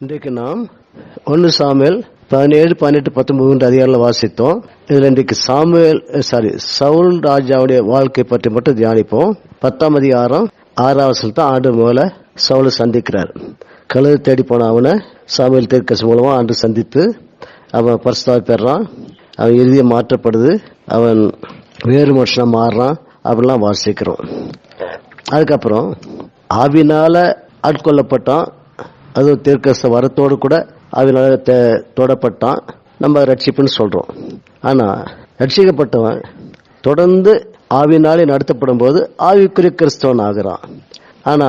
இன்றைக்கு நாம் ஒன்று சாமியல் பதினேழு பதினெட்டு பத்தொன்பது அதிகாரில் வாசித்தோம். இதில் இன்றைக்கு சாமுவேல் சாரி சவுல் ராஜாவுடைய வாழ்க்கை பற்றி மட்டும் தியானிப்போம். பத்தாம் அதிகாரம் ஆறாவது வசனத்தை ஆண்டு மூல சவுலை சந்திக்கிறார். கழுது தேடி போன அவனை சாமியல் தீர்க்கஸ் மூலமா ஆண்டு சந்தித்து அவன் பரிசுத்தாவை பெறான். அவன் இறுதியை மாற்றப்படுது. அவன் வேறு மனுஷனா மாறுறான். அப்படிலாம் வாசிக்கிறோம். அதுக்கப்புறம் ஆவினால ஆட்கொள்ளப்பட்டான். அதுவும் தீர்க்கச வரத்தோடு கூட ஆவினால தொடப்பட்டான். நம்ம ரட்சிப்புன்னு சொல்றோம். ஆனா ரட்சிக்கப்பட்டவன் தொடர்ந்து ஆவினாலே நடத்தப்படும் போது ஆவிக்குரிய கிறிஸ்தவன் ஆகிறான். ஆனா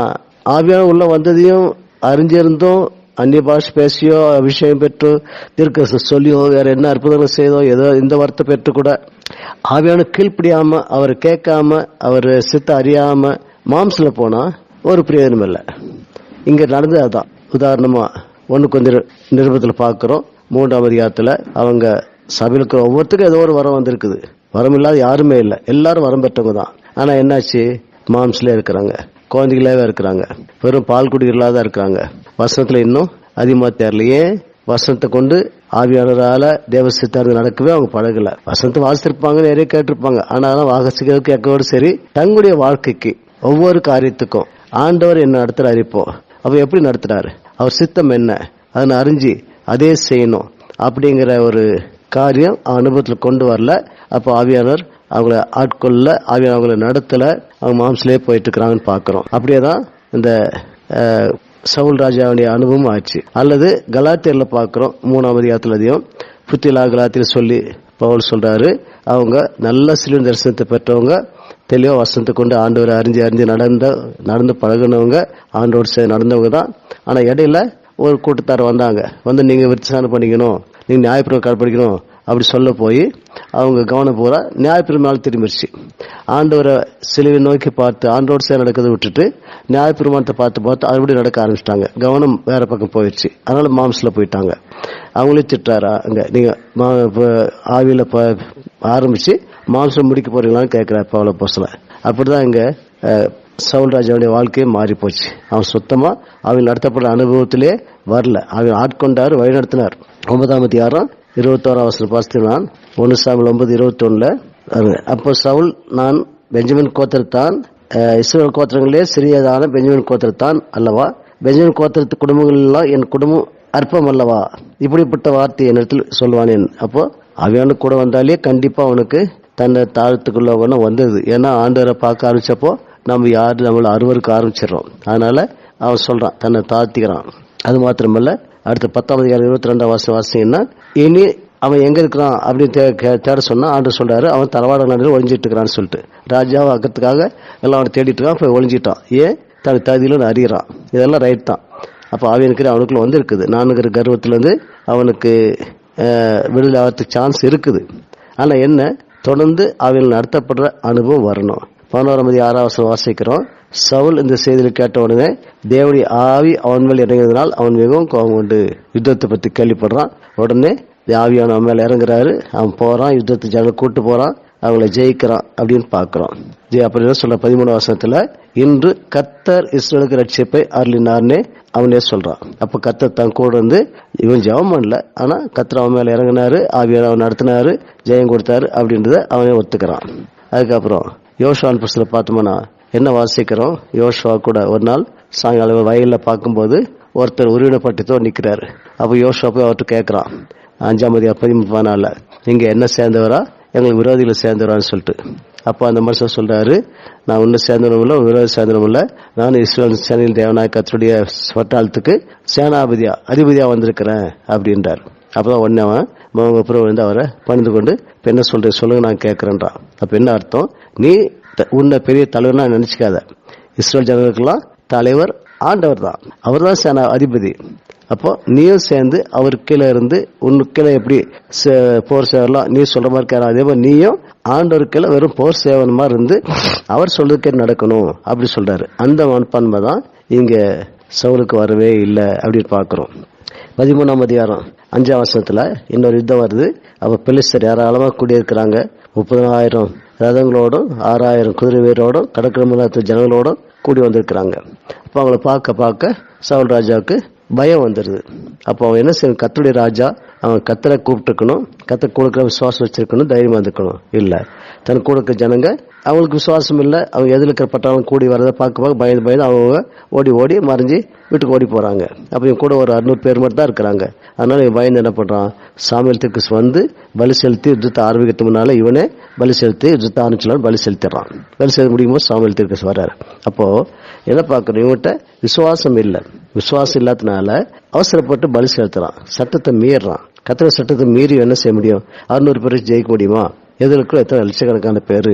ஆவியான உள்ள வந்ததையும் அறிஞ்சிருந்தும் அந்நிய பாஷை பேசியோ அபிஷேகம் பெற்றோ தீர்க்க சொல்லியோ வேற என்ன அற்புதங்கள் செய்தோ ஏதோ இந்த வார்த்தை பெற்று கூட ஆவியான கீழ்ப்படியாம அவர் கேட்காம அவர் சித்த அறியாம மாம்சல போனா ஒரு பிரயோஜனம் இல்லை. இங்க நடந்தது அதான். உதாரணமா ஒண்ணு கொஞ்சம் நிருபத்தில் பார்க்குறோம் மூன்றாம் அதிகாரத்துல அவங்க சபையில் இருக்கிற ஒவ்வொருத்தருக்கும் ஏதோ ஒரு வரம் வந்திருக்குது. வரம் இல்லாத யாருமே இல்லை. எல்லாரும் வரம் பெற்றவங்க தான். ஆனா என்னாச்சு? மாம்ஸ்ல இருக்கிறாங்க. குழந்தைகளாவே இருக்கிறாங்க. வெறும் பால் குடிகளாக தான் இருக்கிறாங்க. வசனத்துல இன்னும் அதிகமா தெரியலையே வசனத்தை கொண்டு ஆவியாளரால தேவ நடக்கவே அவங்க பழகல. வசனத்தை வாசித்திருப்பாங்க நிறைய கேட்டிருப்பாங்க. ஆனாலும் வாசிக்கிறதுக்கு எக்கோடு சரி தங்களுடைய வாழ்க்கைக்கு ஒவ்வொரு காரியத்துக்கும் ஆண்டவர் என்ன இடத்துல அறிப்போம் அவர் எப்படி நடத்துறாரு அவர் சித்தம் என்ன? அதனை அறிஞ்சு அதே செய்யணும் அப்படிங்கிற ஒரு காரியம் அனுபவத்தில் கொண்டு வரல. அப்போ ஆவியானவர் அவங்கள ஆட்கொள்ள ஆவியான அவங்கள நடத்தல அவங்க மாம்சிலே போயிட்டு இருக்கிறாங்கன்னு பார்க்குறோம். அப்படியே தான் இந்த சவுல் ராஜாவுடைய அனுபவம் ஆச்சு. அல்லது கலாத்தியரில் பார்க்குறோம் மூணாம் அதிகாரத்துலதையும் புத்திலா கலாத்தியில் சொல்லி பவுல் சொல்றாரு அவங்க நல்ல சிலுவை தரிசனத்தை பெற்றவங்க தெளிவாக வசனத்தை கொண்டு ஆண்டவரை அறிஞ்சு அறிஞ்சு நடந்த நடந்து பழகுனவங்க ஆண்டோடு சேர்ந்து நடந்தவங்க தான். ஆனால் இடையில ஒரு கூட்டத்தார் வந்தாங்க. வந்து நீங்கள் விருச்சாரம் பண்ணிக்கணும் நீங்கள் நியாயப்பிரமை கடைப்பிடிக்கணும் அப்படி சொல்ல போய் அவங்க கவனம் பூரா நியாயப்பிரமாணம் திரும்பிடுச்சு ஆண்டவரை சிலுவை நோக்கி பார்த்து ஆண்டோடு சேர் நடக்கிறத விட்டுட்டு நியாயப்பிரமாணத்தை பார்த்து பார்த்து அதுபடி நடக்க ஆரம்பிச்சிட்டாங்க. கவனம் வேற பக்கம் போயிடுச்சு அதனால மாம்சில் போயிட்டாங்க. அவங்களே திட்டாரா அங்கே நீங்கள் மா- இப்ப ப- ஆரம்பிச்சு மாம்சம் முடிக்க போறீங்களான்னு கேட்கிறார் பவுல போசல அப்படிதான் இங்க சவுல்ராஜாவுடைய சவுல் ராஜாவுடைய வாழ்க்கையே மாறி போச்சு. அவன் சுத்தமா அவன் நடத்தப்பட்ட அனுபவத்திலே வரல. அவன் ஆட்கொண்டார் வழி நடத்தினார் ஒன்பதாம் அதிகாரம் இருபத்தோராம் அவசரம் பாசித்து நான் ஒன்னு சாமியில் ஒன்பது இருபத்தி ஒண்ணுல அப்போ சவுல் நான் பெஞ்சமின் கோத்திரத்தான் அஹ், இஸ்ரவேல் கோத்திரங்களே சிறியதான பெஞ்சமின் கோத்திரத்தான் அல்லவா? பெஞ்சமின் கோத்திரத்து குடும்பங்கள் எல்லாம் என் குடும்பம் அற்பம் அல்லவா? இப்படிப்பட்ட வார்த்தை என்னிடத்தில் சொல்வானேன். அப்போ அவனுக்கு கூட வந்தாலே கண்டிப்பா அவனுக்கு தன்னை தாழ்த்துக்குள்ள ஒன்று வந்தது. ஏன்னா ஆண்டவரை பார்க்க ஆரம்பிச்சப்போ நம்ம யார் நம்மளை அறுவருக்கு ஆரம்பிச்சிடறோம். அதனால அவன் சொல்றான் தன்னை தாழ்த்திக்கிறான். அது மாத்திரமல்ல அடுத்த பத்தாம் அதிகாரம் இருபத்தி ரெண்டாம் வாசம் வாசிங்கன்னா இனி அவன் எங்க இருக்கிறான் அப்படின்னு தே- தேட சொன்னா ஆண்டு சொல்றாரு அவன் தலவாட நாட்டில் ஒழிஞ்சிட்டு இருக்கிறான்னு சொல்லிட்டு. ராஜாவை அக்கத்துக்காக எல்லாம் அவனை தேடிட்டு இருக்கான் போய் ஒழிஞ்சிட்டான் ஏன்? தன் தகுதியில் அறிகிறான். இதெல்லாம் ரைட் தான். அப்போ ஆவியனுக்கு அவனுக்குள்ள வந்து இருக்குது நானுங்கிற கர்வத்துல இருந்து அவனுக்கு விடுதலை ஆகிறதுக்கு சான்ஸ் இருக்குது. ஆனா என்ன? தொடர்ந்து அவன் நடத்தப்படுற அனுபவம் வரணும். பதினோராம் மதி ஆறாவது வாசிக்கிறோம். சவுல் இந்த செய்தியில் கேட்ட உடனே தேவனுடைய ஆவி அவன் மேல் இறங்குறதுனால் அவன் மிகவும் கோபம் கொண்டு யுத்தத்தை பத்தி கேள்விப்படுறான். உடனே ஆவியான அவன் மேல இறங்குறாரு. அவன் போறான். யுத்தத்தை ஜன கூட்டு போறான். அவங்கள ஜெயிக்கிறான் அப்படின்னு பாக்குறோம் ஜெய் அப்படி என்ன சொல்ற? பதிமூணு வருஷத்துல இன்று கத்தர் இஸ்ரேலுக்கு ரட்சிப்பை அருளினார்னே அவனே சொல்றான். அப்ப கத்தர் தன் கூட இருந்து இவன் ஜெபம் பண்ணல ஆனா கத்தர் அவன் மேல இறங்கினாரு ஆவியர் அவன் நடத்தினாரு ஜெயம் கொடுத்தாரு அப்படின்றத அவனே ஒத்துக்கிறான். அதுக்கப்புறம் யோசுவான் புஸ்தகத்தை பார்த்தோம்னா என்ன வாசிக்கிறோம்? யோசுவா கூட ஒரு நாள் சாயங்காலம் வயலில் பார்க்கும்போது ஒருத்தர் உருவினப்பட்டத்தோ நிற்கிறாரு அப்போ யோசுவா போய் அவர்கிட்ட கேட்கறான் அஞ்சாம் மதியம் பதிமூணு நாளில் நீங்க என்ன சேர்ந்தவரா? எங்களை விரோதிகளை சேர்ந்துடுவான்னு சொல்லிட்டு. அப்போ அந்த மனுஷன் சொல்கிறாரு நான் ஒன்றும் சேர்ந்தனும் இல்லை விரோதி சேர்ந்தனும் இல்லை. நான் இஸ்ரேல் சேனையில் தேவனாய் கத்தருடைய வட்டாளத்துக்கு சேனாபதியா அதிபதியாக வந்திருக்கிறேன் அப்படின்றார். அப்பதான் உடனே அவன் அவங்க வந்து அவரை பணிந்து கொண்டு இப்போ என்ன சொல்கிற சொல்லுங்க நான் கேட்குறேன்றான். அப்போ என்ன அர்த்தம்? நீ த- உன்னை பெரிய தலைவர்னா நினச்சிக்காத. இஸ்ரேல் ஜனங்களுக்கெல்லாம் தலைவர் ஆண்டவர் தான். அவர் தான் சேனா அதிபதி. அப்போ நீயும் சேர்ந்து அவர் கீழே இருந்து உன்னு கீழே எப்படி சே- போர் சேவலாம் நீ சொல்ற மாதிரி கேட்கலாம் அதே மாதிரி நீயும் ஆண்டவர் கீழே வெறும் போர் சேவன் மாதிரி இருந்து அவர் சொல்றதுக்கே நடக்கணும் அப்படி சொல்றாரு. அந்த மனப்பான்மை தான் இங்க சவுலுக்கு வரவே இல்லை அப்படின்னு பார்க்குறோம். பதிமூணாம் அதிகாரம் அஞ்சாம் வருஷத்துல இன்னொரு யுத்தம் வருது. அப்ப பெலிஸ்தர் ஏராளமா கூடியிருக்கிறாங்க. முப்பதாயிரம் ரதங்களோடும் ஆறாயிரம் குதிரை வீரோடும் கடற்கரை ஜனங்களோடும் கூடி வந்திருக்கிறாங்க. அப்ப அவங்கள பார்க்க பார்க்க சவுல் ராஜாவுக்கு பயம் வந்துடுது அப்போ அவன் என்ன செய்யணும்? கத்தருடைய ராஜா அவன் கத்தரை கூப்பிட்டுருக்கணும். கத்தரை கொடுக்குற விசுவாசம் வச்சிருக்கணும். தைரியமாக இருந்துக்கணும். இல்லை. தன் கூட இருக்க ஜனங்க அவங்களுக்கு விசுவாசம் இல்லை. அவங்க எதில் இருக்கிற பட்டாளம் கூடி வரதை பார்க்க பார்க்க பயந்து பயந்து அவங்க ஓடி ஓடி மறைஞ்சு வீட்டுக்கு ஓடி போகிறாங்க அப்போ இவன் கூட ஒரு அறுநூறு பேர் மட்டும் தான் இருக்கிறாங்க. அதனால் இவன் பயந்து என்ன பண்ணுறான் சாமியல் திருக்கு வந்து பலி செலுத்தி யுத்தத்தை ஆரம்பிக்கிறதுக்கு முன்னால இவனே பலி செலுத்தி யுத்தத்தை ஆரம்பிச்சலாம் பலி செலுத்திடுறான். பலி செலுத்த முடியும் போது சாமியல் திருக்கஸ் வர்றாரு. அப்போது என்ன பார்க்கணும்? இவன்கிட்ட விசுவாசம் இல்லை. விசுவாசம் இல்லாதனால அவசரப்பட்டு பலி செலுத்துறான். சட்டத்தை மீறுறான். கத்திர சட்டத்தை மீறி என்ன செய்ய முடியும்? அறுநூறு பேர் ஜெயிக்க முடியுமா? எதிர்க்கும் எத்தனை லட்சக்கணக்கான பேர்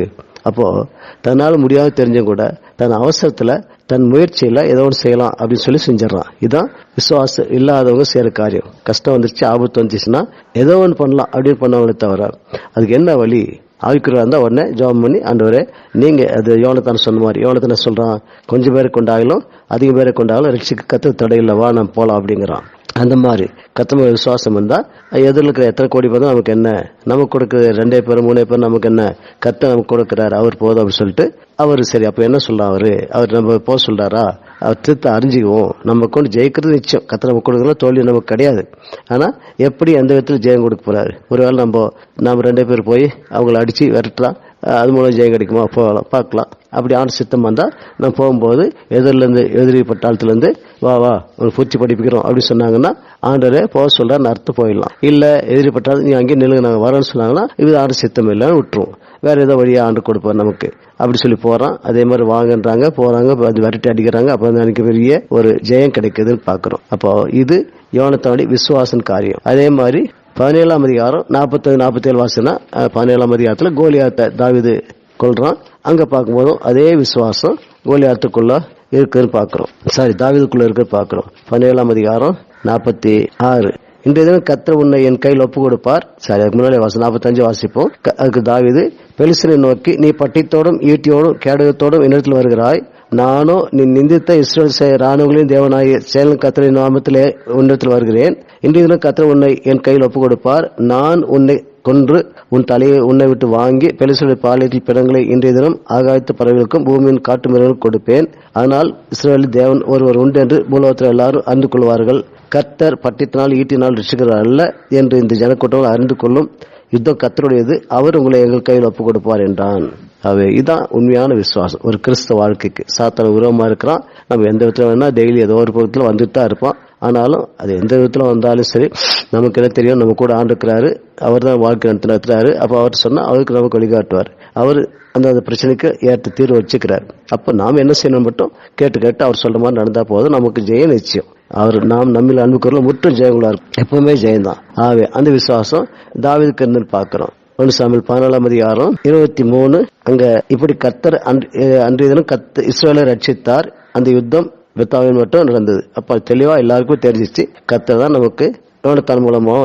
அப்போது தன்னால் முடியாத தெரிஞ்சும் கூட தன் அவசரத்தில் தன் முயற்சியில் ஏதோ ஒன்று செய்யலாம் அப்படின்னு சொல்லி செஞ்சிடறான். இதுதான் விசுவாசம் இல்லாதவங்க செய்கிற காரியம். கஷ்டம் வந்துருச்சு ஆபத்து வந்துச்சுன்னா ஏதோ ஒன்று பண்ணலாம் அப்படின்னு பண்ணவங்களே தவிர அதுக்கு என்ன வழி? ஆவிக்குறா இருந்தால் உடனே ஜெபம் பண்ணி ஆண்டவரே நீங்கள் அது யோனத்தான் சொன்ன மாதிரி யோனத்தான சொல்கிறான் கொஞ்சம் பேரை கொண்டாகலும் அதிக பேரை கொண்டாகலும் ரட்சிக்க கற்று தடையில் வா நம்ம போகலாம் அப்படிங்கிறான். அந்த மாதிரி. கத்தமாக விசுவாசம் இருந்தால் எதிரில் இருக்கிற எத்தனை கோடி பேரும் நமக்கு என்ன? நமக்கு கொடுக்குற ரெண்டே பேர் மூணே பேர் நமக்கு என்ன? கத்த நமக்கு கொடுக்குறாரு அவர் போதும் அப்படின்னு சொல்லிட்டு அவர் சரி அப்போ என்ன சொல்றா அவரு? அவர் நம்ம போக சொல்கிறாரா அவர் திருத்த அறிஞ்சுக்குவோம். நம்ம கொண்டு ஜெயிக்கிறது நிச்சயம். கத்த நமக்கு கொடுக்குறோம் தோல்வி நமக்கு கிடையாது. ஆனால் எப்படி எந்த விதத்தில் ஜெயம் கொடுக்க போகிறாரு ஒருவேளை நம்ம நாம் ரெண்டே பேர் போய் அவங்கள அடித்து விரட்டலாம். அது மூலம் ஜெயம் கிடைக்குமா? போகலாம் பார்க்கலாம். அப்படி ஆண்டு சித்தம் வந்தால் நான் போகும்போது எதிரிலேருந்து எதிரி பட்டாளத்துலேருந்து வா வா ஒரு பூச்சி படிப்பிக்கிறோம் அப்படின்னு சொன்னாங்கன்னா ஆண்டரே போக சொல்கிறேன் அர்த்தம் போயிடலாம். இல்லை எதிரி பட்டாளம் நீ அங்கேயே நிலுங்க நாங்கள் வரோம்னு சொன்னாங்கன்னா இது ஆண்டு சித்தம் இல்லைன்னு விட்டுருவோம் வேறு ஏதோ வழியாக ஆண்டு கொடுப்பார் நமக்கு. அப்படி சொல்லி போகிறான் அதே மாதிரி வாங்கன்றாங்க போகிறாங்க அது விரட்டி அடிக்கிறாங்க. அப்போ வந்து எனக்கு பெரிய ஒரு ஜெயம் கிடைக்குதுன்னு பார்க்குறோம். அப்போ இது யோனத்தோடைய விசுவாசன் காரியம். அதே மாதிரி பதினேழாம் அதிகாரம் நாற்பத்தஞ்சு நாற்பத்தேழு வாசனா பதினேழாம் அதிகாரத்தில் கோலியாத்தை தாவிது கொள்றான் அங்கே பார்க்கும்போதும் அதே விசுவாசம் கோலியாத்துக்குள்ள இருக்குன்னு பார்க்குறோம். சாரி தாவிதுக்குள்ள இருக்கு பார்க்குறோம். பதினேழாம் அதிகாரம் நாற்பத்தி ஆறு. இன்றைய தினம் கத்த உன்னை என் கையில் ஒப்பு கொடுப்பார் சரி அதுக்கு முன்னாடி வாசம் நாற்பத்தஞ்சு வாசிப்போம். அதுக்கு தாவிது பெலிசனை நோக்கி நீ பட்டித்தோடும் ஈட்டியோடும் கேடகத்தோடும் என்னிடத்தில் வருகிறாய். நானோ நீ நிந்தித்த இஸ்ரேல் சே- ராணுவங்களின் தேவனாய சேலம் கத்தரின் நாமத்திலே உன்னிடத்தில் வருகிறேன். இன்றைய தினம் கத்தர் உன்னை என் கையில் ஒப்பு கொடுப்பார் நான் உன்னை கொன்று உன் தலையை உன்னை விட்டு வாங்கி பெலிசுடைய பாலியல் பிணங்களை இன்றைய தினம் ஆகாயத்து பறவைகளுக்கும் பூமியின் காட்டு மிருகங்களுக்கும் கொடுப்பேன். ஆனால் இஸ்ரேலில் தேவன் ஒருவர் உண்டு என்று பூலோகத்தில் எல்லாரும் அறிந்து கொள்வார்கள். கத்தர் பட்டித்தினால் ஈட்டினால் ரிஷிகர் அல்ல என்று இந்த ஜனக்கூட்டங்கள் அறிந்து கொள்ளும் யுத்தம் கத்தருடையது அவர் உங்களை எங்கள் கையில் ஒப்புக் கொடுப்பார் என்றான். அவை இதுதான் உண்மையான விசுவாசம். ஒரு கிறிஸ்தவ வாழ்க்கைக்கு சாத்தான உருவமாக இருக்கிறான். நம்ம எந்த விதத்தில் வேணால் டெய்லி ஏதோ ஒரு பக்கத்தில் வந்துட்டு தான் இருப்போம் ஆனாலும் அது எந்த விதத்தில் வந்தாலும் சரி நமக்கு என்ன தெரியும்? நம்ம கூட ஆண்டுக்கிறாரு அவர் தான் வாழ்க்கை நடத்தி நடத்துறாரு. அப்போ அவர் சொன்னால் அவருக்கு நமக்கு வழிகாட்டுவார். அவர் அந்த அந்த பிரச்சனைக்கு ஏற்ற தீர்வு வச்சுக்கிறார். அப்போ நாம் என்ன செய்யணும் மட்டும்? கேட்டு கேட்டு அவர் சொல்கிற மாதிரி நடந்தால் போதும். நமக்கு ஜெயம் நிச்சயம். அவர் நாம் நம்மில் அன்பு குரல முற்றும் ஜெயங்களா இருக்கும். எப்பவுமே ஜெயம்தான். ஆகவே அந்த விசுவாசம் தாவிதுக்கு இருந்து பார்க்குறோம். ஒன்று சாமியில் பதினாலாம் அதிகாரம் இருபத்தி மூணு. அங்க இப்படி கத்தர் அன்றைய தினம் கத்து இஸ்ரேலை ரட்சித்தார். அந்த யுத்தம் பெத்தாவின் மட்டும் நடந்தது. அப்ப தெளிவா எல்லாருக்கும் தெரிஞ்சிச்சு. கத்தர் தான் நமக்கு யோனத்தான் மூலமோ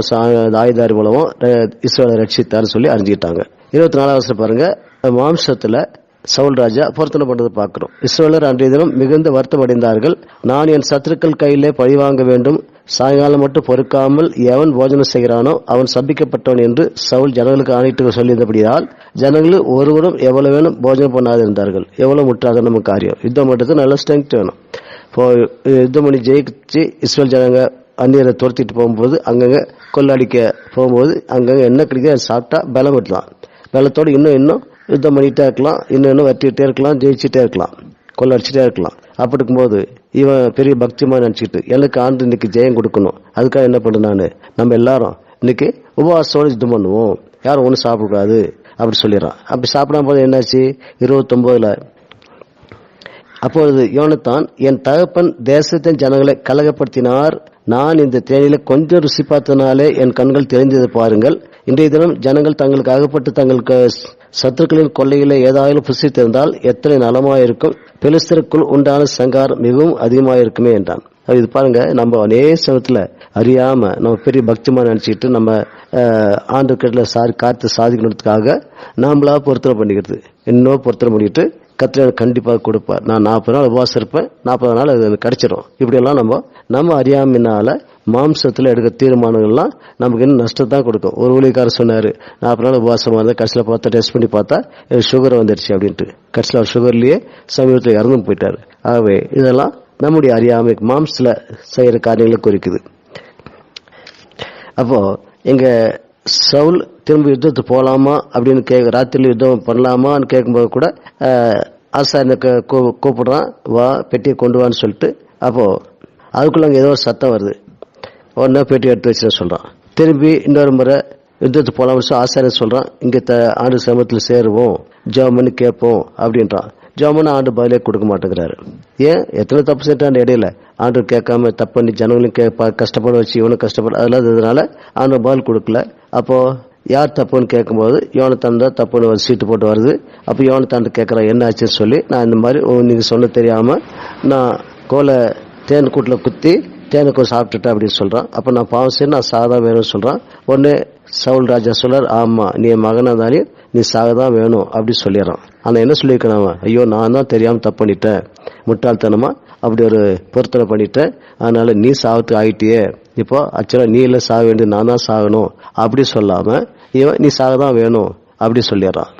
ஆயுதாரி மூலமோ இஸ்ரேலை ரட்சித்தார்னு சொல்லி அறிஞ்சுக்கிட்டாங்க. இருபத்தி நாலாவது வருஷம் பாருங்க மாம்சத்துல சவுல் ராஜா பொருத்தனை பண்றதை பார்க்கிறோம். இஸ்ரேலர் அன்றைய தினம் மிகுந்த வருத்தம் அடைந்தார்கள். நான் என் சத்துருக்கள் கையிலே பழிவாங்க வேண்டும். சாயங்காலம் மட்டும் பொறுக்காமல் எவன் போஜனம் செய்கிறானோ அவன் சபிக்கப்பட்டவன் என்று சவுல் ஜனங்களுக்கு ஆணையிட்டு சொல்லியிருந்தபடியால் ஜனங்கள் ஒருவரும் எவ்வளவு வேணும் போஜனம் பண்ணாது இருந்தார்கள் எவ்வளவு முற்றாக நம்ம காரியம்? யுத்தம் மட்டும் நல்ல ஸ்ட்ரென்த் வேணும். இப்போ யுத்தம் பண்ணி ஜெயிச்சு இஸ்ரேல் ஜனங்க அந்நியரை துரத்திட்டு போகும்போது அங்கங்க கொள்ளடிக்க போகும்போது அங்கங்க என்ன கிடைக்குது அதை சாப்பிட்டா பலம் விடலாம் பலத்தோடு இன்னும் இன்னும் யுத்தம் பண்ணிகிட்டே இருக்கலாம். இன்னும் இன்னும் வெட்டிட்டே இருக்கலாம் ஜெயிச்சுட்டே இருக்கலாம். கொள்ளடிச்சிட்டே இருக்கலாம். அப்படி இருக்கும்போது இவன் பெரிய பக்திமா நினச்சிக்கிட்டு எனக்கு ஆண்டு இன்னைக்கு ஜெயம் கொடுக்கணும். அதுக்காக என்ன பண்ணு நம்ம எல்லாரும் இன்னைக்கு உபவாசத்தோட இது பண்ணுவோம். யாரும் ஒன்றும் சாப்பிடக்கூடாது அப்படி சொல்லிடுறான். அப்படி சாப்பிடாம போது என்னாச்சு? இருபத்தொன்பதுல அப்பொழுது யோனத்தான் என் தகப்பன் தேசத்தின் ஜனங்களை கலகப்படுத்தினார். நான் இந்த தேனில கொஞ்சம் ருசி பார்த்தனாலே என் கண்கள் தெரிந்தது பாருங்கள். இன்றைய தினம் ஜனங்கள் தங்களுக்கு அகப்பட்டு தங்களுக்கு சத்துருக்களின் கொள்ளையில ஏதாவது புசித்திருந்தால் எத்தனை நலமாயிருக்கும்? பெலிஸ்தருக்குள் உண்டான சங்காரம் மிகவும் அதிகமாயிருக்குமே என்றான். அது இது பாருங்க நம்ம நேசத்துல அறியாம நம்ம பெரிய பக்திமா நினைச்சிட்டு நம்ம ஆண்டு கட்டில சாரி காத்து சாதிக்கணுன்றதுக்காக நாமளா பொருத்தனை பண்ணிக்கிறது. இன்னும் பொருத்தனை பண்ணிட்டு கத்திர கண்டிப்பாக கொடுப்பார். நான் நாற்பது நாள் உபவாசம் இருப்பேன். நாற்பது நாள் அது எனக்கு கிடைச்சிரும். இப்படியெல்லாம் நம்ம நம்ம அறியாமையினால மாம்சத்தில் எடுக்கிற தீர்மானங்கள்லாம் நமக்கு இன்னும் நஷ்டம் தான் கொடுக்கும். ஒரு ஊழியக்காரர் சொன்னார் நாற்பது நாள் உபவாசமா இருந்தால் கடைசியில் பார்த்தா டெஸ்ட் பண்ணி பார்த்தா சுகர் வந்துடுச்சு அப்படின்ட்டு. கடைசியில் அவர் சமீபத்தில் இறந்து போயிட்டார். ஆகவே இதெல்லாம் நம்முடைய அறியாமை மாம்சத்தில் செய்கிற காரியங்களை குறிக்குது. அப்போது எங்கள் சவுல் திரும்ப யுத்தத்துக்கு போகலாமா அப்படின்னு கேட்க ராத்திரியில் யுத்தம் பண்ணலாமான்னு கேட்கும்போது கூட ஆஹ், கூ- கூப்பிடுறான் வா பெட்டியை கொண்டு வான்னு சொல்லிட்டு அப்போது அதுக்குள்ள அங்கே ஏதோ ஒரு சத்தம் வருது. உடனே பெட்டி எடுத்து வச்சுட்டு சொல்கிறான் திரும்பி இன்னொரு முறை யுத்தத்துக்கு போகலாம்னு சொல்லி ஆசாரியன் சொல்கிறான் இங்கே த- ஆண்டு சமயத்தில் சேருவோம் ஜெபம் பண்ணி கேட்போம் அப்படின்றான். ஜெபம் ஆண்டு பதிலே கொடுக்க மாட்டேங்கிறாரு. ஏன்? எத்தனை தப்பு செஞ்சான் இடையில ஆண்டு கேட்காம தப்பு பண்ணி ஜனங்களையும் கேட்பா கஷ்டப்பட வச்சு இவனும் கஷ்டப்பட அதெல்லாம் இருந்ததுனால ஆண்டு பதில் கொடுக்கல. அப்போ யார் தப்புன்னு கேட்கும்போது யோனத்தான் தான் தப்புன்னு ஒரு சீட்டு போட்டு வருது. அப்போ யோனத்தான் கேட்குறான் என்ன ஆச்சுன்னு சொல்லி? நான் இந்த மாதிரி ஓ, நீங்க சொன்ன தெரியாம நான் கோலை தேன் கூட்டில் குத்தி தேனை கொஞ்சம் சாப்பிட்டுட்டேன் அப்படின்னு சொல்றான். அப்போ நான் பாவம் செய்ய நான் சாதா வேணும்னு சொல்றான். உடனே சவுல் ராஜா சொல்றார் ஆமா நீ என் மகனா தானே நீ சாக தான் வேணும் அப்படி சொல்லிடுறான். ஆனால் என்ன சொல்லியிருக்கான் அவன்? ஐயோ நான் தான் தெரியாமல் தப்பு பண்ணிட்டேன். முட்டாள்தனமா? அப்படி ஒரு பொருத்தனை பண்ணிட்டேன். அதனால நீ சாகத்து ஆகிட்டியே இப்போ ஆக்சுவலாக நீ இல்லை சாக வேண்டியது நான் தான் சாகணும். அப்படி சொல்லாமல் இவன் நீ சாக தான் வேணும் அப்படி சொல்லிடுறான்.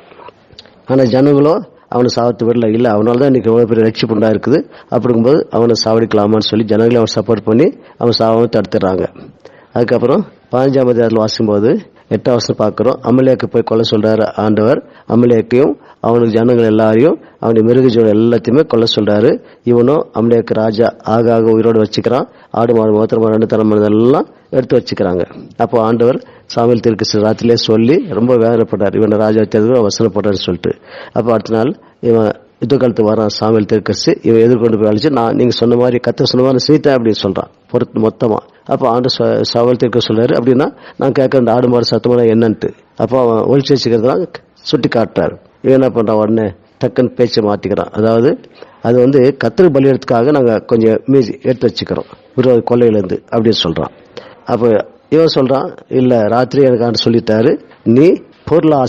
ஆனால் ஜனங்களோ அவனை சாவத்து விடல. இல்லை அவனால தான் இன்னைக்கு எவ்வளோ பெரிய ரட்சிப்பு உண்டா இருக்குது அப்படிங்கும்போது அவனை சாவடிக்கலாமான்னு சொல்லி ஜனங்களே அவன் சப்போர்ட் பண்ணி அவன் சாவாம தடுத்துறாங்க அதுக்கப்புறம் பதினஞ்சாம் அதிகாரத்தில் வாசிக்கும்போது எட்டாம் வருஷம் பார்க்குறோம். அமலேக்கு போய் கொல்ல சொல்கிறாரு ஆண்டவர். அமலேக்கையும் அவனுக்கு ஜனங்கள் எல்லாரையும் அவனுடைய மிருகஜோடு எல்லாத்தையுமே கொல்ல சொல்கிறாரு இவனும் அமலேக்கு ராஜா ஆக ஆக உயிரோடு வச்சுக்கிறான். ஆடு மாடு மோத்திரம் ரெண்டு தலைமுறை எல்லாம் எடுத்து வச்சுக்கிறாங்க. அப்போ ஆண்டவர் சாமியில் திருக்கு ராத்திரிலே சொல்லி ரொம்ப வேதனைப்பட்டார் இவனை ராஜா தேர்தல் வசனப்பட்டார்னு சொல்லிட்டு. அப்போ அடுத்த நாள் இவன் யுத்த காலத்து வரான் சாமியல் திருக்கசி இவன் எதிர்கொண்டு போய் அழிச்சு நான் நீங்க சொன்ன மாதிரி கத்த சொன்ன மாதிரி செய்தேன் அப்படின்னு சொல்றான். பொறுத்து மொத்தமா. அப்போ ஆண்டு ச- சாவல் திருக்க சொல்றாரு அப்படின்னா நான் கேட்குற அந்த ஆடு மாடு சத்தமான என்னன்ட்டு. அப்போ அவன் ஒழிச்சு வச்சுக்கிறதுலாம் சுட்டி காட்டுறாரு. இவன் என்ன பண்ணுறான் உடனே டக்குன்னு பேச்சை மாத்திக்கிறான். அதாவது அது வந்து கத்திரி பலியிடத்துக்காக நாங்கள் கொஞ்சம் மீதி எடுத்து வச்சுக்கிறோம். விரோத கொள்ளையிலேருந்து அப்படின்னு சொல்றான். அப்போ இவன் சொல்றான் இல்லை ராத்திரி எனக்கு ஆண்டு சொல்லிட்டாரு. நீ பொருள்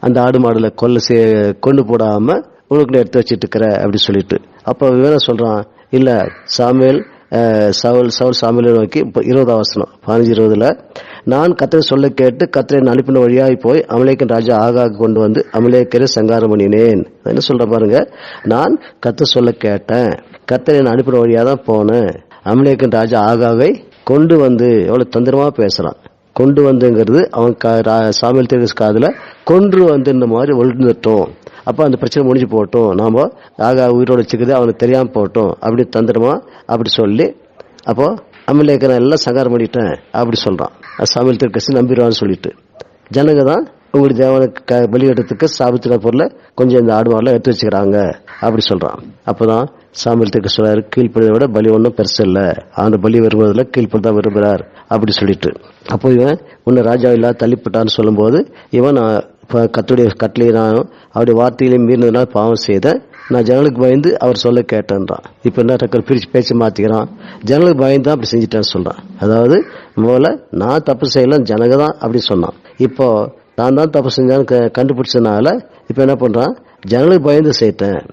அந்த ஆடு மாடுல கொல்ல கொண்டு போடாம உனக்கு எடுத்து வச்சிட்டு இருக்கிற அப்படின்னு சொல்லிட்டு. அப்போ விவரம் சொல்கிறான் இல்லை சாமியல் சவுல் சவுல் சாமுவேல் நோக்கி இப்போ இருபதாம் வசனம் பதினஞ்சு இருபதில் நான் கத்தரை சொல்ல கேட்டு கத்தரை அனுப்பின வழியாய் போய் அமலேக்கன் ராஜா ஆகாக கொண்டு வந்து அமலேக்கரை சங்காரம் பண்ணினேன். என்ன சொல்கிற பாருங்க நான் கத்த சொல்ல கேட்டேன் கத்தரை அனுப்பின வழியாக தான் போனேன். அமலேக்கன் ராஜா ஆகாவை கொண்டு வந்து எவ்வளோ தந்திரமாக பேசுகிறான் கொண்டு வந்துங்கிறது அவன் சாமியல் ரா- காதில் கொன்று வந்து இந்த மாதிரி ஒழுந்துட்டோம் அப்போ அந்த பிரச்சனை முடிஞ்சு போகட்டும். நாம் ஆகா உயிரோட வச்சுக்கிறது அவனுக்கு தெரியாமல் போகட்டும். அப்படி தந்துடுமா அப்படி சொல்லி அப்போது அப்போ நான் எல்லாம் சங்காரம் பண்ணிட்டேன் அப்படி சொல்கிறான் அது சாமியல் திருக்கசி நம்பிடுவான்னு சொல்லிட்டு. ஜனங்க தான் உங்களுடைய தேவனுக்கு க- வெளியிடத்துக்கு சாபித்தின பொருளை கொஞ்சம் இந்த ஆடு எடுத்து வச்சுக்கிறாங்க அப்படி சொல்கிறான் அப்போ தான் சாமியல் திருக்க சொல்றாரு கீழ்ப்படியை விட பலி ஒன்றும் பெருசு இல்லை. அந்த பலி வருவதில் கீழ்ப்படி தான் விரும்புகிறார். அப்படி சொல்லிட்டு. அப்போ இவன் உன்னை ராஜா இல்லாத தள்ளிப்பட்டான்னு சொல்லும்போது இவன் நான் கத்துடைய கட்டளை நான் அவருடைய வார்த்தைகளையும் மீறினதுனால பாவம் செய்தேன் நான் ஜனங்களுக்கு பயந்து அவர் சொல்ல கேட்டேன்றான். இப்போ என்ன டக்கர் பிரிச்சு பேச்சு மாற்றிக்கிறான் ஜனங்களுக்கு பயந்து தான் அப்படி செஞ்சிட்டேன்னு சொல்கிறான் அதாவது முதல்ல நான் தப்பு செய்யலாம் ஜனங்க தான் அப்படி சொன்னான். இப்போ நான் தான் தப்பு செஞ்சான்னு க- கண்டுபிடிச்சதுனால இப்போ என்ன பண்ணுறான் ஜனங்களுக்கு பயந்து செய்தேன்.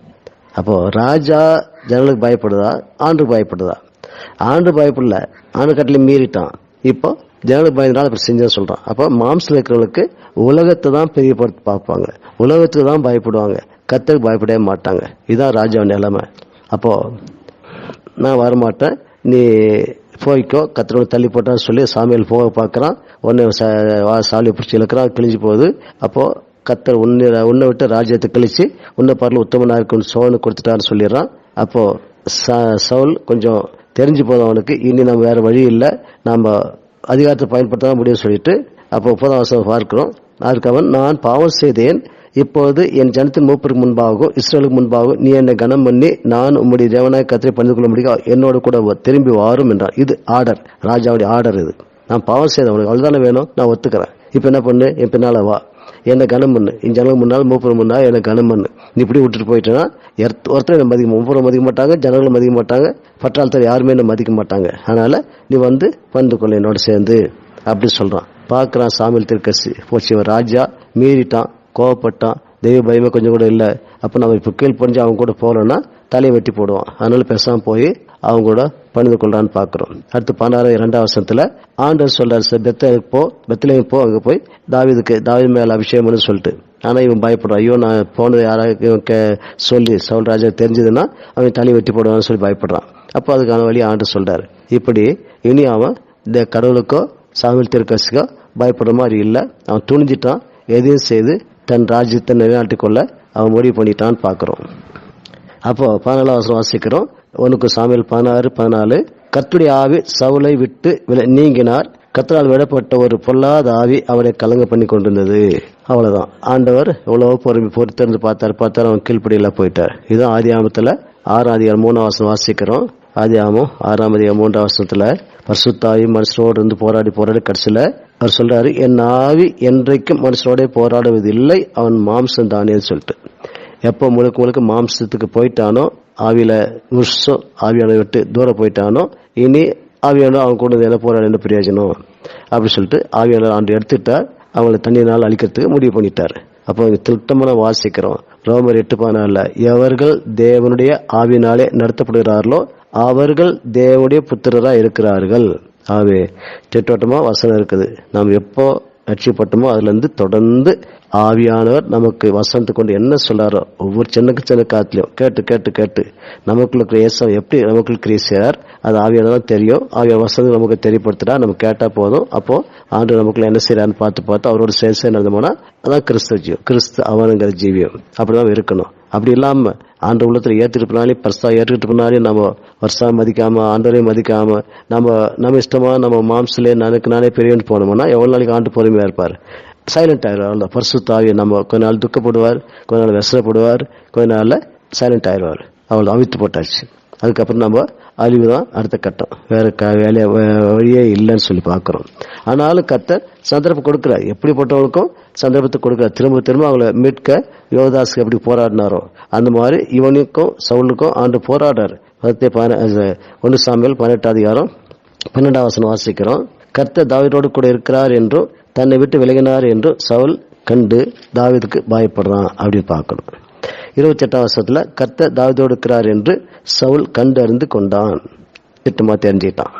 அப்போது ராஜா ஜனங்களுக்கு பயப்படுதா? ஆண்டு பயப்படுதா? ஆண்டு பயப்படல. ஆண்டு கட்டளை மீறிட்டான். இப்போ ஜனங்களுக்கு பயந்தனால அப்புறம் செஞ்சதை சொல்கிறான் அப்போ மாம்சத்தில் இருக்கிறவங்களுக்கு உலகத்தை தான் பெரியப்படுத்தி பார்ப்பாங்க. உலகத்துக்கு தான் பயப்படுவாங்க. கத்தருக்கு பயப்படவே மாட்டாங்க. இதுதான் ராஜாவோட நிலைமை. அப்போது நான் வரமாட்டேன். நீ போய்க்கோ. கத்திரோட தள்ளி போட்டான்னு சொல்லி சாமியில் போக பார்க்கறான். உன்னை ச- வா- சாலியை பிடிச்சி இழுக்கிறான். கிழிஞ்சு போகுது. அப்போது கத்தர் உன்னை உன்னை விட்டு ராஜ்யத்தை கழிச்சு உன்னை பாரில் உத்தமனா இருக்குன்னு சோழனு கொடுத்துட்டான்னு சொல்லிடுறான். அப்போது ச- சவுல் கொஞ்சம் தெரிஞ்சு போதும் அவனுக்கு இனி நம்ம வேறு வழி இல்லை. நம்ம அதிகாரத்தை பயன்படுத்த தான் முடியும்னு சொல்லிட்டு அப்போ முப்பதாம் வசனம் பார்க்கிறோம். அதற்கு அவன் நான் பாவம் செய்தேன். இப்போது என் ஜனத்தின் மூப்பருக்கு முன்பாகவும் இஸ்ரேலுக்கு முன்பாகவும் நீ என்னை கனம் பண்ணி நான் உம்முடைய தேவனாய் கத்திரை பணிந்து கொள்ள முடியும்? என்னோட கூட திரும்பி வாரும் என்றான் இது ஆர்டர். ராஜாவுடைய ஆர்டர் இது. நான் பாவம் செய்தேன் உனக்கு வேணும்? நான் ஒத்துக்கிறேன். இப்போ என்ன பண்ணு? என் பின்னால வா. என்னை கனம் பண்ணு? என் ஜனங்கள் முன்னால் மூப்புறம் முன்னால் என்னை கனம் பண்ணு? நீ இப்படி விட்டுட்டு போயிட்டேன்னா ஒருத்தர் என்னை மதிக்க மூப்பரை மதிக்க மாட்டாங்க ஜனங்களும் மதிக்க மாட்டாங்க பட்டாளத்தில் யாருமே என்ன மதிக்க மாட்டாங்க. அதனால நீ வந்து வந்து கொள்ள என்னோட சேர்ந்து அப்படின்னு சொல்றான். பார்க்குறான் சாமியல் திருக்கசி. போச்சு ராஜா மீறிட்டான் கோவப்பட்டான் தெய்வ பயமே கொஞ்சம் கூட இல்லை. அப்போ நம்ம இப்போ கீழ் பணிஞ்சு அவங்க கூட போகலன்னா தலையை வெட்டி போடுவான் அதனால பேசாமல் போய் அவங்க கூட பணிந்து கொள்றான்னு பார்க்குறோம் அடுத்து பன்னாறு இரண்டாம் வருஷத்தில் ஆண்டவர் சொல்றாரு சார் பெத்தலுக்கு போ பெத்தலையும் போ அங்கே போய் தாவிதுக்கு தாவி மேலே அபிஷேகம்னு சொல்லிட்டு. ஆனால் இவன் பயப்படுறான். ஐயோ நான் போனது யாராவது சொல்லி சவுல் ராஜா தெரிஞ்சதுன்னா அவன் தனி வெட்டி போடுவான்னு சொல்லி பயப்படுறான். அப்போ அதுக்கான வழி ஆண்டு சொல்றாரு. இப்படி இனி அவன் இந்த கடவுளுக்கோ சாமியல் திருக்கசிக்கோ பயப்படுற மாதிரி இல்லை. அவன் துணிஞ்சிட்டான். எதையும் செய்து தன் ராஜ்யத்தை நிலைநாட்டிக்கொள்ள அவன் முடிவு பண்ணிட்டான்னு பார்க்கிறோம். அப்போ பதினாலாம் வருஷம் வாசிக்கிறோம். உனக்கு சாமியல் பதினாறு பதினாலு. கத்துடைய ஆவி சவுளை விட்டு நீங்கினார். கத்தரால் விடப்பட்ட ஒரு பொல்லாத ஆவி அவரை கலங்க பண்ணி கொண்டிருந்தது. அவ்வளவுதான். ஆண்டவர் எவ்வளவு பொறுமை பொறுத்திருந்து பார்த்தார். பார்த்தார் அவன் கீழ்ப்படியில் போயிட்டார். இதுதான் ஆதி ஆமத்துல ஆறாம் அதிகாரம் மூணாம் வருஷம் வாசிக்கிறோம். ஆதி ஆமம் ஆறாம் அதிகாரம் மூன்றாம் வருஷத்துல பரிசுத்தாவி மனுஷனோடு இருந்து போராடி போராடி கடைசியில அவர் சொல்றாரு என் ஆவி என்றைக்கும் மனுஷனோட போராடுவது இல்லை அவன் மாம்சம் தானேன்னு சொல்லிட்டு. எப்போ முழுக்க முழுக்க மாம்சத்துக்கு போயிட்டானோ ஆவியில முழுசும் ஆவியான விட்டு தூரம் போயிட்டானோ இனி ஆவியான அவன் கூட என்ன போராட என்ன பிரயோஜனம்? அப்படி சொல்லிட்டு ஆவியான ஆண்டு எடுத்துட்டார். அவங்களை தண்ணியினால் அழிக்கிறதுக்கு முடிவு பண்ணிட்டார். அப்போ திட்டமான வாசிக்கிறோம். ரோமர் எட்டு பதினாலுல எவர்கள் தேவனுடைய ஆவினாலே நடத்தப்படுகிறார்களோ அவர்கள் தேவனுடைய புத்திரராக இருக்கிறார்கள். ஆகவே திட்டோட்டமாக வசனம் இருக்குது. நாம் எப்போ ரட்சிப்பட்டோமோ அதுலேருந்து தொடர்ந்து ஆவியானவர் நமக்கு வசனத்தை கொண்டு என்ன சொல்றாரோ ஒவ்வொரு சின்னக்கு சின்ன காத்துலயும் கேட்டு கேட்டு கேட்டு நமக்குள்ள இருக்கிற எப்படி நமக்குள்ள கிரீசியார் அது ஆவியானதான் தெரியும். ஆவிய வசனத்தை நமக்கு தெரியப்படுத்துறா நம்ம கேட்டா போதும். அப்போ ஆண்டு நமக்குள்ள என்ன செய்யறான்னு பார்த்து பார்த்து அவரோட சேர்ந்து நடந்தோம்னா அதான் கிறிஸ்தவ ஜீவம். கிறிஸ்து அவனுங்கிற ஜீவியம். அப்படிதான் இருக்கணும். அப்படி இல்லாமல் ஆண்டு உள்ளத்தில் ஏற்றுட்டு பின்னாலே பர்சா ஏற்றுக்கிட்டு பின்னாலே நம்ம வருஷம் மதிக்காம ஆண்டவரையும் மதிக்காம நம்ம நம்ம இஷ்டமா நம்ம மாம்சிலே நானுக்கு நானே பெரியவன் போனோம்னா எவ்வளவு நாளைக்கு ஆண்டு பொறுமையா இருப்பார்? சைலண்ட் ஆயிடுவார் அந்த பரிசு தாவி நம்ம கொஞ்ச நாள் துக்கப்படுவார் கொஞ்ச நாள் வெசரப்படுவார் கொஞ்ச நாள்ல சைலண்ட் ஆயிடுவார். அவ்வளோ அவித்து போட்டாச்சு. அதுக்கப்புறம் நம்ம அழிவு தான் அடுத்த கட்டம். வேற க வேலையை வழியே இல்லைன்னு சொல்லி பார்க்குறோம். ஆனாலும் கத்தர் சந்தர்ப்பம் கொடுக்குறார். எப்படிப்பட்டவங்களுக்கும் சந்தர்ப்பத்தை கொடுக்குறார். திரும்ப திரும்ப அவங்கள மீட்க யோகதாஸுக்கு எப்படி போராடினாரோ அந்த மாதிரி இவனுக்கும் சவுலுக்கும் ஆண்டு போராடுறாரு. பத்தே பதின ஒன்று சாமியல் பதினெட்டு அதிகாரம் பன்னெண்டாம் வசனம் வாசிக்கிறோம். கர்த்தர் தாவிரோடு கூட இருக்கிறார் என்றும் தன்னை விட்டு விலகினார் என்றும் சவுல் கண்டு தாவிதுக்கு பயப்படுறான் அப்படின்னு பார்க்கணும். இருபத்தெட்டாம் வருஷத்தில் வருஷத்துல கர்த்தர் இருக்கிறார் என்று சவுல் கண்டறிந்து கொண்டான். திட்டமா தெரிஞ்சுக்கிட்டான்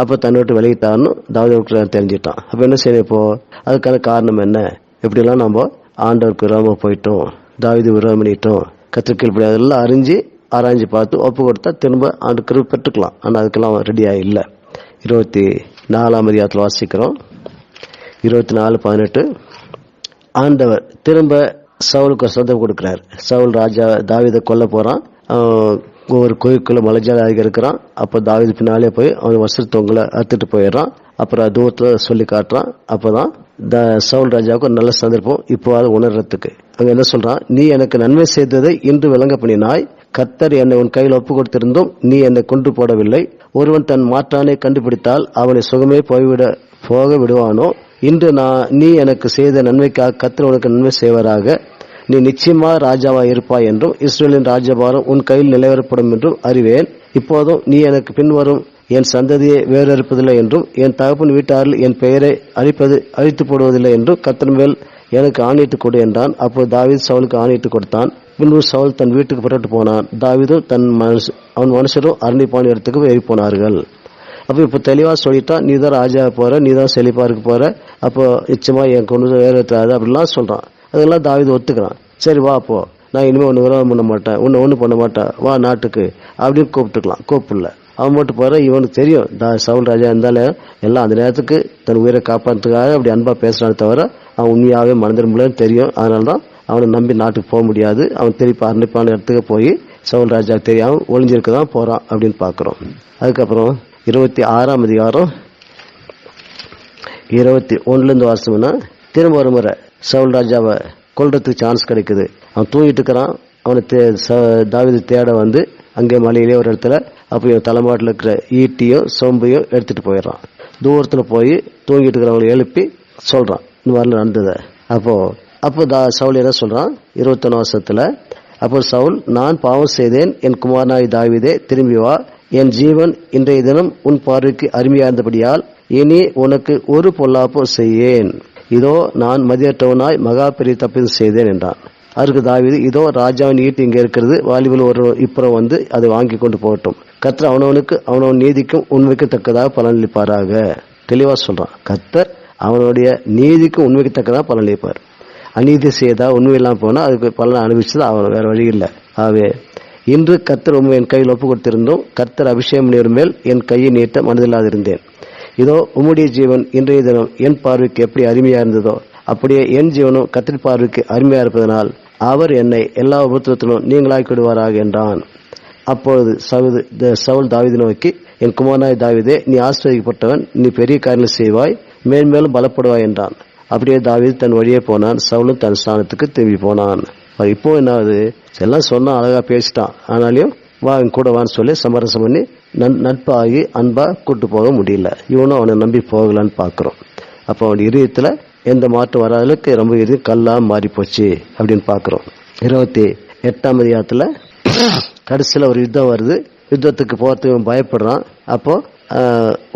அப்போ தன்னை விட்டு விலகிட்டார்னு தாவீதோடு இருக்கிறார் தெரிஞ்சுக்கிட்டான் அப்போ என்ன செய்யணும் இப்போ அதுக்கான காரணம் என்ன? இப்படிலாம் நம்ம ஆண்டவருக்கு விரோதமா போயிட்டோம். தாவிது விரோதம் பண்ணிட்டோம். கத்திரிக்கல் இப்படி அதெல்லாம் அறிஞ்சு ஆராய்ஞ்சு பார்த்து ஒப்பு கொடுத்தா திரும்ப ஆண்டு பெற்றுக்கலாம். ஆனால் அதுக்கெல்லாம் ரெடியா இல்லை. இருபத்தி நாலாம் அதிகாரத்தில் வாசிக்கிறோம். இருபத்தி நாலு பதினெட்டு. ஆண்டவர் திரும்ப சவுலுக்கு சொந்தம் கொடுக்குறாரு. சவுல் ராஜா தாவிதை கொல்ல போகிறான் ஒரு கோயிலுக்குள்ள மலைஜால இருக்கிறான். அப்போ தாவிது பின்னாலே போய் அவன் வசத்தவங்களை அறுத்துட்டு போயிடுறான். அப்புறம் தூரத்தில் சொல்லி காட்டுறான். அப்போ தான் த- சவுல் ராஜாவுக்கு நல்ல சந்தர்ப்பம் இப்போவாது உணர்றதுக்கு. அங்கே என்ன சொல்கிறான் நீ எனக்கு நன்மை செய்ததை இன்று விளங்க பண்ணினாய். கத்தர் என்னை உன் கையில் ஒப்பு கொடுத்திருந்தும் நீ என்னை கொண்டு போடவில்லை. ஒருவன் தன் மாற்றானை கண்டுபிடித்தால் அவனை சுகமே போய்விட போக விடுவானோ? இன்று நான் நீ எனக்கு செய்த நன்மைக்காக கர்த்தர் உனக்கு நன்மை செய்வராக. நீ நிச்சயமாக ராஜாவா இருப்பாய் என்றும் இஸ்ரேலின் ராஜபாரம் உன் கையில் நிலைவரப்படும் என்றும் அறிவேன். இப்போதும் நீ எனக்கு பின்வரும் என் சந்ததியை வேறறுப்பதில்லை என்றும் என் தகப்பன் வீட்டாரில் என் பெயரை அழிப்பது அழித்து போடுவதில்லை என்றும் கர்த்தர் மேல் எனக்கு ஆணையிட்டு கொடு என்றான். அப்போது தாவித் சவுலுக்கு ஆணையிட்டு கொடுத்தான். பின்பு சவுல் தன் வீட்டுக்கு புறப்பட்டு போனான். தாவிதும் தன் மனுஷ அவன் மனுஷரும் அரணிப்பான இடத்துக்கு ஏறி போனார்கள். அப்போ இப்போ தெளிவாக சொல்லிட்டா நீ தான் ராஜா போகிற நீ தான் செழிப்பா இருக்க போகிற அப்போ நிச்சயமாக என் கொண்டு வேற அப்படிலாம் சொல்கிறான் அதெல்லாம் தாவித ஒத்துக்கிறான். சரி வா போ நான் இனிமேல் ஒன்று விரோதம் பண்ண மாட்டேன் ஒன்று ஒன்றும் பண்ண மாட்டேன் வா நாட்டுக்கு அப்படின்னு கூப்பிட்டுக்கலாம். கூப்பிடல. அவன் மட்டும் போகிற இவனுக்கு தெரியும். தா- சவுல் ராஜா இருந்தாலும் எல்லாம் அந்த நேரத்துக்கு தன் உயிரை காப்பாற்றுக்காக அப்படி அன்பாக பேசுறானே தவிர அவன் உண்மையாகவே மனதிரும்பலன்னு தெரியும். அதனால தான் அவனை நம்பி நாட்டுக்கு போக முடியாது. அவன் திருப்பி அரணிப்பான இடத்துக்கு போய் சவுல் ராஜா தெரியாமல் ஒளிஞ்சிருக்க தான் போகிறான் அப்படின்னு பார்க்குறோம். அதுக்கப்புறம் இருபத்தி ஆறாம் அதிகாரம் இருபத்தி ஒன்றுலேருந்து வாசம்னா திரும்ப ஒரு முறை சவுல் ராஜாவை கொல்றதுக்கு சான்ஸ் கிடைக்குது. அவன் தூங்கிட்டு இருக்கிறான். அவனை தே- ச- தேட வந்து அங்கே மலையிலே ஒரு இடத்துல அப்போ இவன் தலைமாட்டில் இருக்கிற ஈட்டியோ சோம்பையோ எடுத்துகிட்டு போயிடுறான். தூரத்தில் போய் தூங்கிட்டு இருக்கிறவங்களை எழுப்பி சொல்கிறான் இந்த மாதிரி நடந்ததை. அப்போது அப்போ தா சவுல் என்ன சொல்கிறான் இருபத்தொன்னு வருஷத்தில் அப்போ சவுல் நான் பாவம் செய்தேன். என் குமாரனாய் தாவிதே திரும்பி வா. என் ஜீவன் இன்றைய தினம் உன் பார்வைக்கு அருமையாயிருந்தபடியால் இனி உனக்கு ஒரு பொல்லாப்போ செய்யேன். இதோ நான் மதியற்றவனாய் மகா பெரிய தப்பிது செய்தேன் என்றான். அதற்கு தாவிது இதோ ராஜாவின் ஈட்டு இங்கே இருக்கிறது. வாலிபல் ஒரு இப்புறம் வந்து அதை வாங்கி கொண்டு போகட்டும். கத்தர் அவனவனுக்கு அவனவன் நீதிக்கும் உண்மைக்கத்தக்கதாக பலனளிப்பாராக. தெளிவா சொல்றான். கத்தர் அவனுடைய நீதிக்கும் உண்மைக்கு தக்கதாக பலனளிப்பார். அநீதி செய்தா உண்மையெல்லாம் போனால் அதுக்கு பலன் அனுபவிச்சது அவன் வேற வழி இல்லை. ஆகவே இன்று கர்த்தர் உண்மை என் கையில் ஒப்பு கொடுத்திருந்தோம் கர்த்தர் அபிஷேகம் நீர் மேல் என் கையை நீட்ட மனதில்லாதிருந்தேன். இதோ உம்முடைய ஜீவன் இன்றைய தினம் என் பார்வைக்கு எப்படி அருமையா இருந்ததோ அப்படியே என் ஜீவனும் கத்திரி பார்வைக்கு அருமையா இருப்பதனால் அவர் என்னை எல்லா உபத்திரத்திலும் நீங்களாக்கிவிடுவாராக என்றான். அப்பொழுது சவுது த- சவுல் தாவிதை நோக்கி என் குமாரனாய் தாவிதே நீ ஆசிரியப்பட்டவன் நீ பெரிய காரியங்கள் செய்வாய் மேன்மேலும் பலப்படுவாய் என்றான். அப்படியே தாவிது தன் வழியே போனான் சவுலும் தன் ஸ்தானத்துக்கு திரும்பி போனான். இப்போ என்ன ஆகுது எல்லாம் சொன்னால் அழகாக பேசிட்டான். ஆனாலையும் வா என் கூட வான்னு சொல்லி சமரசம் பண்ணி நன்- நட்பாகி அன்பாக கூட்டு போக முடியல. இவனும் அவனை நம்பி போகலான்னு பார்க்குறோம் அப்போ அவன் இதயத்தில் எந்த மாற்றம் வராத அளவுக்கு ரொம்ப இது கல்லா மாறி போச்சு அப்படின்னு பார்க்குறோம் இருபத்தி எட்டாம் அதிகாரத்தில் கடைசியில் ஒரு யுத்தம் வருது. யுத்தத்துக்கு போகிறதுக்கு பயப்படுறான். அப்போது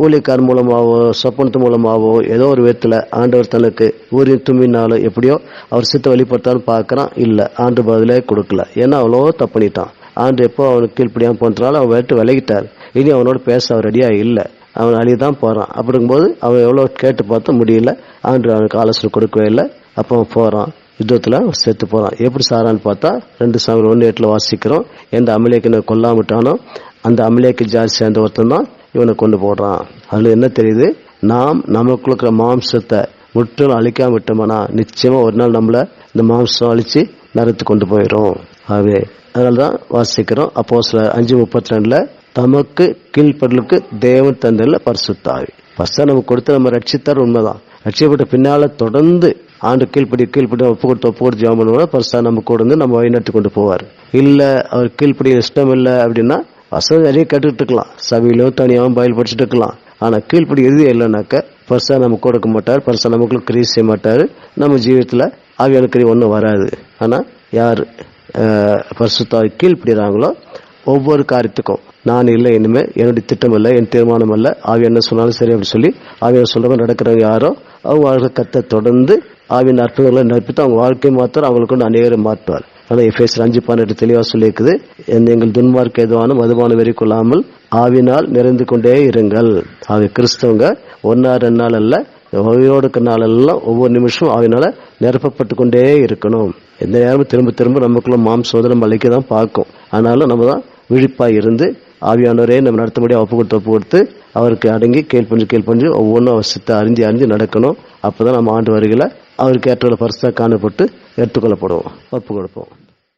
ஊழியக்கார் மூலமாகவோ சொப்பனத்து மூலமாகவோ ஏதோ ஒரு விதத்தில் ஆண்டவர் தனக்கு ஊரின் தும்பினாலும் எப்படியோ அவர் சித்த வெளிப்படுத்தான்னு பார்க்குறான். இல்லை ஆண்டு பதிலே கொடுக்கல. ஏன்னா அவ்வளோ தப்பு பண்ணிட்டான். ஆண்டு எப்போ அவனுக்கு கீழ்ப்படியாமல் போன்றனால அவன் விட்டு விலகிட்டார். இனி அவனோட பேச அவர் ரெடியாக இல்லை. அவன் அழி தான் போகிறான் அப்படிங்கும்போது அவன் எவ்வளோ கேட்டு பார்த்த முடியல. ஆண்டு அவனுக்கு ஆலோசனை கொடுக்கவே இல்லை. அப்போ அவன் போகிறான் யுத்தத்தில் செத்து போகிறான் எப்படி சாரான்னு பார்த்தா ரெண்டு சாமி ஒன்று எட்டில் வாசிக்கிறோம். எந்த அமலேக்கு கொல்லாமட்டானோ அந்த அமலேக்கு ஜாதி சேர்ந்த ஒருத்தன் தான் இவனை கொண்டு போடுறான். அதுல என்ன தெரியுது? நாம் நமக்குள்ள இருக்கிற மாம்சத்தை முற்றிலும் அழிக்காம விட்டோம்னா நிச்சயமா ஒரு நாள் நம்மள இந்த மாம்சம் அழிச்சு நரத்து கொண்டு போயிடும் ஆகவே அதனாலதான் வாசிக்கிறோம் அப்போ சில அஞ்சு முப்பத்தி ரெண்டுல தமக்கு கீழ்ப்படலுக்கு தேவன் தந்தல பரிசுத்தாவி. ஃபர்ஸ்ட் நமக்கு கொடுத்து நம்ம ரட்சித்தார் உண்மைதான். ரட்சிக்கப்பட்ட பின்னால தொடர்ந்து ஆண்டு கீழ்ப்படி கீழ்ப்படி ஒப்பு கொடுத்து ஒப்பு கொடுத்து ஜெபம் பண்ணுவோம் பரிசா நம்ம கூட வந்து நம்ம வழிநடத்தி கொண்டு போவார். இல்ல அவர் கீழ்ப்படி இஷ்டம் இல்லை அப்படின்னா வசதி நிறைய கேட்டுக்கிட்டு சபையிலோ தனியாகவும் பயில் படிச்சுட்டு இருக்கலாம் ஆனால் கீழ்ப்படி எது இல்லைனாக்க பரிசா நம்ம கொடுக்க மாட்டார் பரிசா நமக்குள்ள கிரியை செய்ய மாட்டார். நம்ம ஜீவிதத்தில் ஆவியான கிரியை ஒன்றும் வராது. ஆனால் யார் பரிசுத்தாவை கீழ்ப்படுறாங்களோ ஒவ்வொரு காரியத்துக்கும். நான் இல்லை இனிமேல் என்னுடைய திட்டம் இல்லை என் தீர்மானம் இல்லை. ஆவி என்ன சொன்னாலும் சரி அப்படின்னு சொல்லி ஆவியான சொல்ற நடக்கிறவங்க யாரோ அவங்க வாழ்க்கை கத்தை தொடர்ந்து ஆவியின் அற்புதங்களை நடப்பித்து அவங்க வாழ்க்கையை மாற்றுவார் அவங்களுக்கு அநேகரை மாற்றுவார் அதான் எஃப்எஸ் அஞ்சு பன்னெண்டு தெளிவாக சொல்லியிருக்குது. எந்த எங்கள் துன்மார்க்க எதுவான மதுபான வெறி கொள்ளாமல் ஆவினால் நிறைந்து கொண்டே இருங்கள். ஆக கிறிஸ்தவங்க ஒன்னா ரெண்டு நாள் அல்ல உயிரோடுக்கு நாளெல்லாம் ஒவ்வொரு நிமிஷமும் ஆவினால நிரப்பப்பட்டு கொண்டே இருக்கணும். எந்த நேரமும் திரும்ப திரும்ப நமக்குள்ள மாம்சோதனை மலைக்கு தான் பார்க்கும். ஆனாலும் நம்ம தான் விழிப்பாக இருந்து ஆவியானவரே நம்ம நடத்தபடி ஒப்பு கொடுத்து ஒப்பு கொடுத்து அவருக்கு அடங்கி கீழ்ப்பஞ்சு கீழ்ப்பஞ்சு ஒவ்வொன்றும் அவர் சித்த அறிஞ்சு அறிஞ்சு நடக்கணும். அப்பதான் நம்ம ஆண்டு வருகையில் அவருக்கு ஏற்ற பரிசாக காணப்பட்டு எடுத்துக்கொள்ளப்படுவோம். ஒப்பு கொடுப்போம்